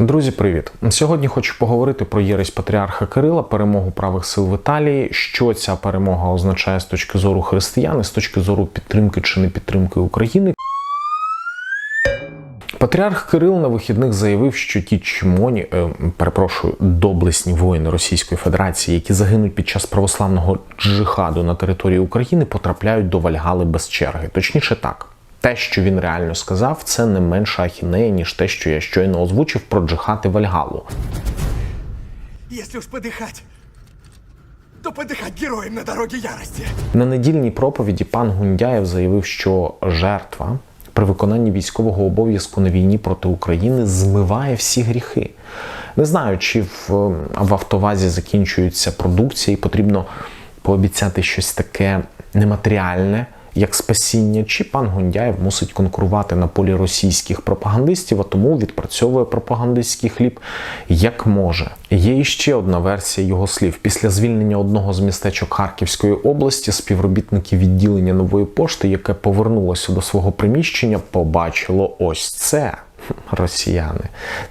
Друзі, привіт! Сьогодні хочу поговорити про єресь патріарха Кирила, перемогу правих сил в Італії, що ця перемога означає з точки зору християн, з точки зору підтримки чи не підтримки України. Патріарх Кирил на вихідних заявив, що ті чмоні, е, перепрошую, доблесні воїни Російської Федерації, які загинуть під час православного джихаду на території України, потрапляють до Вальгали без черги. Точніше так. Те, що він реально сказав, це не менша ахінея, ніж те, що я щойно озвучив про джихад і Вальгалу. Если уж подыхать, то подыхать героям на дороге ярости. На недільній проповіді пан Гундяєв заявив, що жертва при виконанні військового обов'язку на війні проти України змиває всі гріхи. Не знаю, чи в, в автовазі закінчується продукція, і потрібно пообіцяти щось таке нематеріальне. Як спасіння, чи пан Гундяєв мусить конкурувати на полі російських пропагандистів, а тому відпрацьовує пропагандистський хліб як може. Є іще одна версія його слів. Після звільнення одного з містечок Харківської області співробітники відділення нової пошти, яке повернулося до свого приміщення, побачило ось це. Росіяни.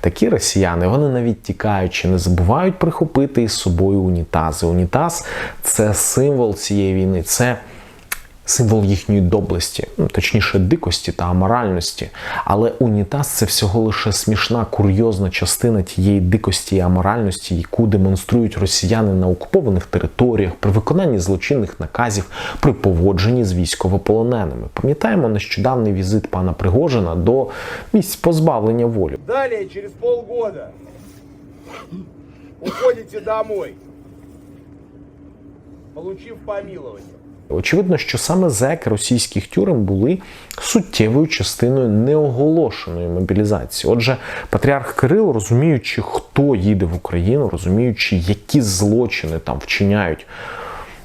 Такі росіяни, вони навіть тікаючи, не забувають прихопити із собою унітази. Унітаз це символ цієї війни. це символ їхньої доблесті, ну, точніше, дикості та аморальності. Але унітаз це всього лише смішна, курйозна частина тієї дикості і аморальності, яку демонструють росіяни на окупованих територіях при виконанні злочинних наказів, при поводженні з військовополоненими. Пам'ятаємо нещодавний візит пана Пригожина до місць позбавлення волі. Далее, через полгода, уходите домой, получив помилование. Очевидно, що саме зеки російських тюрем були суттєвою частиною неоголошеної мобілізації. Отже, патріарх Кирил, розуміючи, хто їде в Україну, розуміючи, які злочини там вчиняють.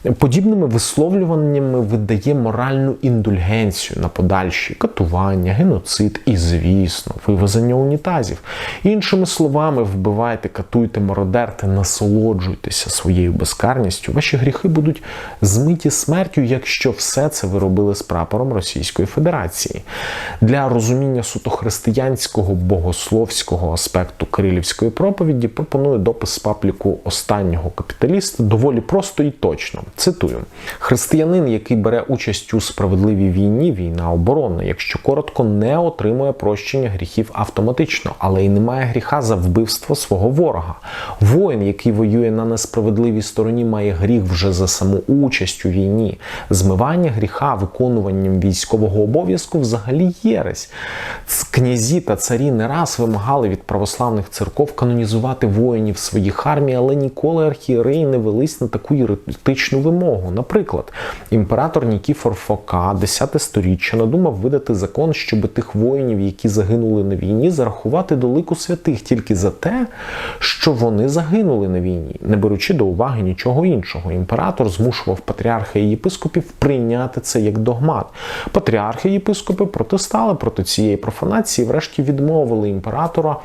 Подібними висловлюваннями видає моральну індульгенцію на подальші катування, геноцид і, звісно, вивезення унітазів. Іншими словами, вбивайте, катуйте, мародерте, насолоджуйтеся своєю безкарністю. Ваші гріхи будуть змиті смертю, якщо все це ви робили з прапором Російської Федерації. Для розуміння суто християнського богословського аспекту кирилівської проповіді пропоную допис з папліку останнього капіталіста доволі просто і точно. Цитую: християнин, який бере участь у справедливій війні, війна оборонна, якщо коротко, не отримує прощення гріхів автоматично, але й не має гріха за вбивство свого ворога. Воїн, який воює на несправедливій стороні, має гріх вже за саму участь у війні. Змивання гріха виконуванням військового обов'язку взагалі єресь. Князі та царі не раз вимагали від православних церков канонізувати воїнів своїх армій, але ніколи архієреї не велись на таку єретичну вимогу. Наприклад, імператор Нікіфор Фока, 10 сторіччя, надумав видати закон, щоб тих воїнів, які загинули на війні, зарахувати до лику святих тільки за те, що вони загинули на війні, не беручи до уваги нічого іншого. Імператор змушував патріарха і єпископів прийняти це як догмат. Патріархи і єпископи протистали проти цієї профанації, врешті відмовили імператора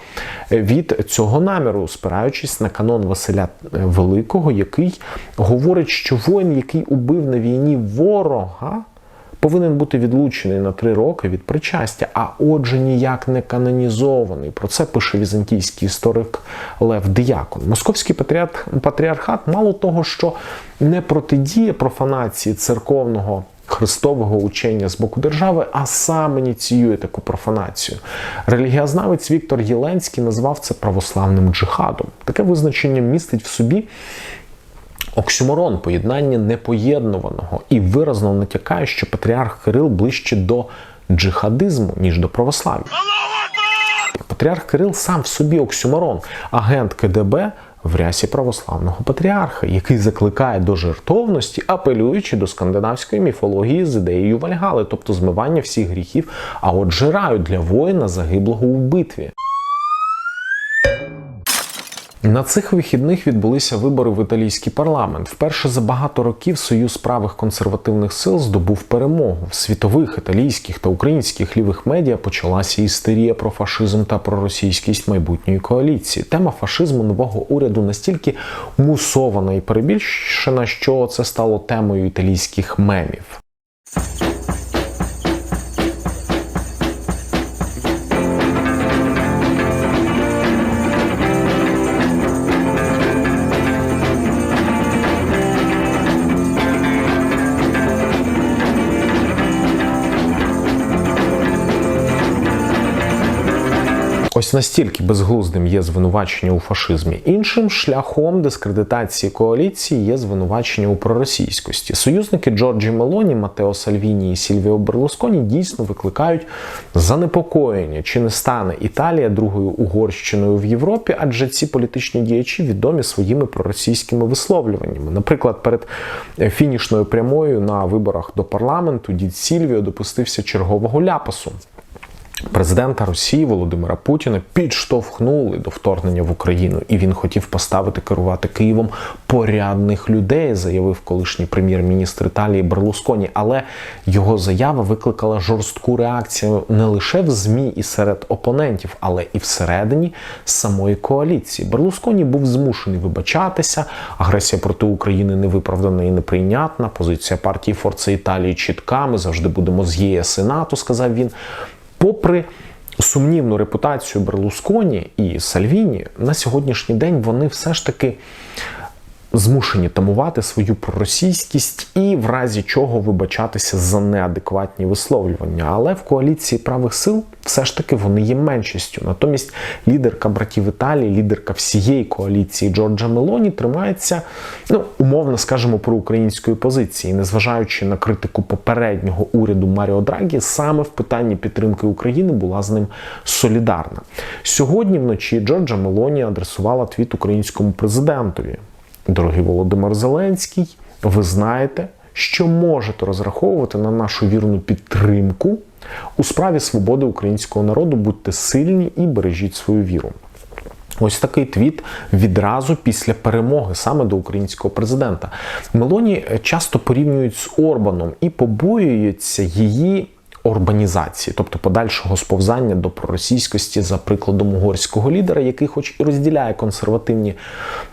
від цього наміру, спираючись на канон Василя Великого, який говорить, що воїн, який убив на війні ворога, повинен бути відлучений на три роки від причастя, а отже, ніяк не канонізований. Про це пише візантійський історик Лев Діякон. Московський патріархат, мало того, що не протидіє профанації церковного. Христового учення з боку держави, а сам ініціює таку профанацію. Релігіознавець Віктор Єленський назвав це православним джихадом. Таке визначення містить в собі оксюморон, поєднання непоєднуваного і виразно натякає, що патріарх Кирил ближче до джихадизму, ніж до православ'я. Патріарх Кирил сам в собі оксюморон, агент КДБ в рясі православного патріарха, який закликає до жертовності, апелюючи до скандинавської міфології з ідеєю Вальгали, тобто змивання всіх гріхів, а отже раю для воїна загиблого у битві. На цих вихідних відбулися вибори в італійський парламент. Вперше за багато років союз правих консервативних сил здобув перемогу. В світових італійських та українських лівих медіа почалася істерія про фашизм та про російськість майбутньої коаліції. Тема фашизму нового уряду настільки мусована і перебільшена, що це стало темою італійських мемів. Ось настільки безглуздим є звинувачення у фашизмі. Іншим шляхом дискредитації коаліції є звинувачення у проросійськості. Союзники Джорджі Мелоні, Матео Сальвіні і Сільвіо Берлусконі дійсно викликають занепокоєння, чи не стане Італія другою Угорщиною в Європі, адже ці політичні діячі відомі своїми проросійськими висловлюваннями. Наприклад, перед фінішною прямою на виборах до парламенту дід Сільвіо допустився чергового ляпасу. Президента Росії Володимира Путіна підштовхнули до вторгнення в Україну, і він хотів поставити керувати Києвом порядних людей, заявив колишній прем'єр-міністр Італії Берлусконі. Але його заява викликала жорстку реакцію не лише в змі і серед опонентів, але і всередині самої коаліції. Берлусконі був змушений вибачатися. Агресія проти України невиправдана і неприйнятна. Позиція партії Форца Італії чітка. Ми завжди будемо з ЄС і НАТО, сказав він. Попри сумнівну репутацію Берлусконі і Сальвіні, на сьогоднішній день вони все ж таки змушені тамувати свою проросійськість і в разі чого вибачатися за неадекватні висловлювання. Але в коаліції правих сил все ж таки вони є меншістю. Натомість лідерка братів Італії, лідерка всієї коаліції Джорджа Мелоні тримається, ну умовно скажемо, про української позиції, незважаючи на критику попереднього уряду Маріо Драгі, саме в питанні підтримки України була з ним солідарна. Сьогодні вночі Джорджа Мелоні адресувала твіт українському президентові. Дорогий Володимир Зеленський, ви знаєте, що можете розраховувати на нашу вірну підтримку у справі свободи українського народу. Будьте сильні і бережіть свою віру. Ось такий твіт відразу після перемоги саме до українського президента. Мелоні часто порівнюють з Орбаном і побоюються її урбанізації, тобто подальшого сповзання до проросійськості за прикладом угорського лідера, який, хоч і розділяє консервативні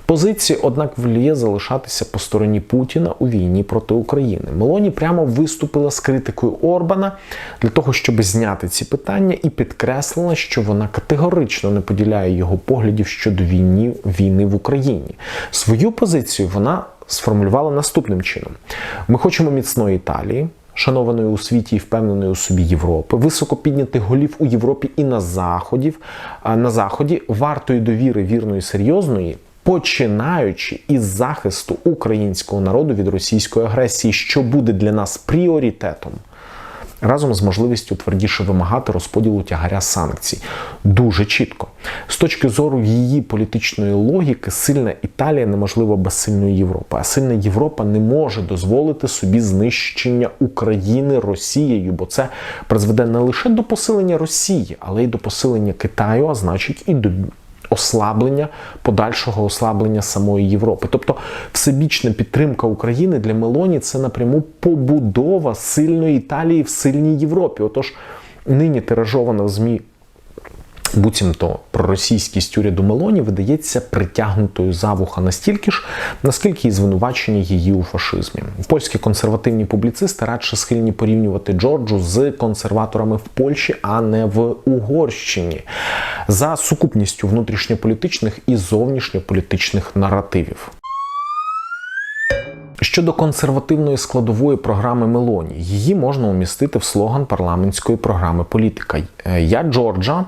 позиції, однак воліє залишатися по стороні Путіна у війні проти України. Мелоні прямо виступила з критикою Орбана для того, щоб зняти ці питання, і підкреслила, що вона категорично не поділяє його поглядів щодо війни, війни в Україні. Свою позицію вона сформулювала наступним чином: ми хочемо міцної Італії шанованої у світі і впевненої у собі Європи, високо піднятих голів у Європі і на заході, на заході вартої довіри вірної серйозної. Починаючи із захисту українського народу від російської агресії, що буде для нас пріоритетом, разом з можливістю твердіше вимагати розподілу тягаря санкцій, дуже чітко. З точки зору її політичної логіки, сильна Італія неможлива без сильної Європи. А сильна Європа не може дозволити собі знищення України Росією, бо це призведе не лише до посилення Росії, але й до посилення Китаю, а значить і до ослаблення, подальшого ослаблення самої Європи. Тобто всебічна підтримка України для Мелоні це напряму побудова сильної Італії в сильній Європі. Отож, нині тиражована в ЗМІ. Буцімто проросійськість уряду Мелоні видається притягнутою за вуха настільки ж, наскільки і звинувачення її у фашизмі. Польські консервативні публіцисти радше схильні порівнювати Джорджу з консерваторами в Польщі, а не в Угорщині, за сукупністю внутрішньополітичних і зовнішньополітичних наративів. Щодо консервативної складової програми Мелоні, її можна умістити в слоган парламентської програми Політика. Я Джорджа,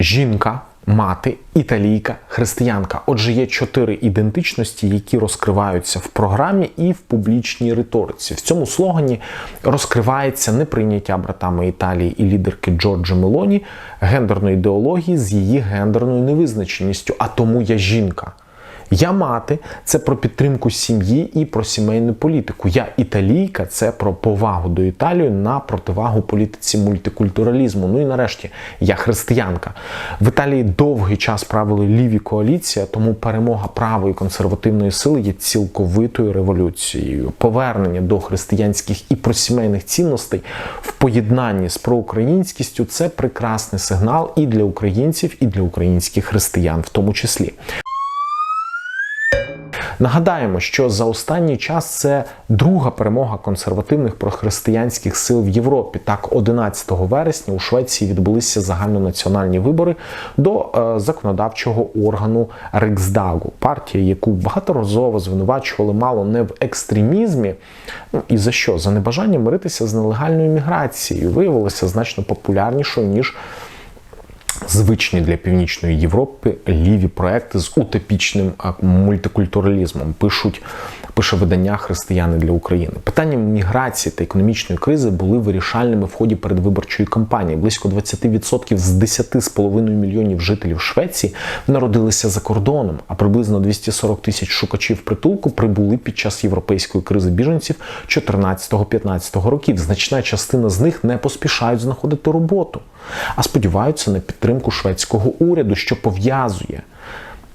жінка, мати, італійка, християнка. Отже, є чотири ідентичності, які розкриваються в програмі і в публічній риториці. В цьому слогані розкривається неприйняття братами Італії і лідерки Джорджа Мелоні гендерної ідеології з її гендерною невизначеністю. А тому я жінка. Я мати це про підтримку сім'ї і про сімейну політику. Я італійка це про повагу до Італії на противагу політиці мультикультуралізму. Ну і нарешті я християнка. В Італії довгий час правили ліві коаліція, тому перемога правої консервативної сили є цілковитою революцією. Повернення до християнських і просімейних цінностей в поєднанні з проукраїнськістю це прекрасний сигнал і для українців, і для українських християн, в тому числі. Нагадаємо, що за останній час це друга перемога консервативних прохристиянських сил в Європі. Так, 11 вересня у Швеції відбулися загальнонаціональні вибори до е, законодавчого органу Риксдагу, партія, яку багаторазово звинувачували мало не в екстремізмі. Ну і за що? За небажання миритися з нелегальною міграцією виявилося значно популярнішою ніж звичні для північної Європи ліві проекти з утопічним мультикультуралізмом. Пишуть пише видання Християни для України. Питання міграції та економічної кризи були вирішальними в ході передвиборчої кампанії. Близько 20% з 10,5 мільйонів жителів Швеції народилися за кордоном, а приблизно 240 тисяч шукачів притулку прибули під час європейської кризи біженців 14-15 років. Значна частина з них не поспішають знаходити роботу, а сподіваються на підтримку шведського уряду, що пов'язує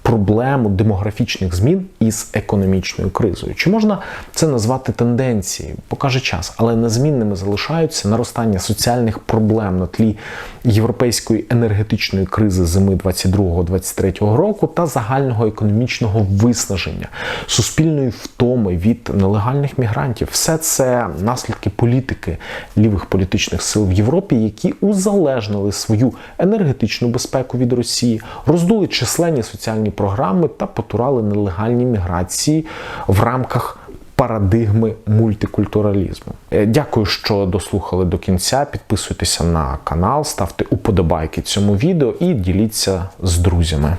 проблему демографічних змін із економічною кризою. Чи можна це назвати тенденцією? Покаже час, але незмінними залишаються наростання соціальних проблем на тлі європейської енергетичної кризи зими 22-23 року та загального економічного виснаження, суспільної втоми від нелегальних мігрантів. Все це наслідки політики лівих політичних сил в Європі, які узалежнили свою енергетичну безпеку від Росії, роздули численні соціальні програми та потурали нелегальні міграції в рамках парадигми мультикультуралізму. Е, Дякую, що дослухали до кінця. Підписуйтеся на канал, ставте уподобайки цьому відео і діліться з друзями.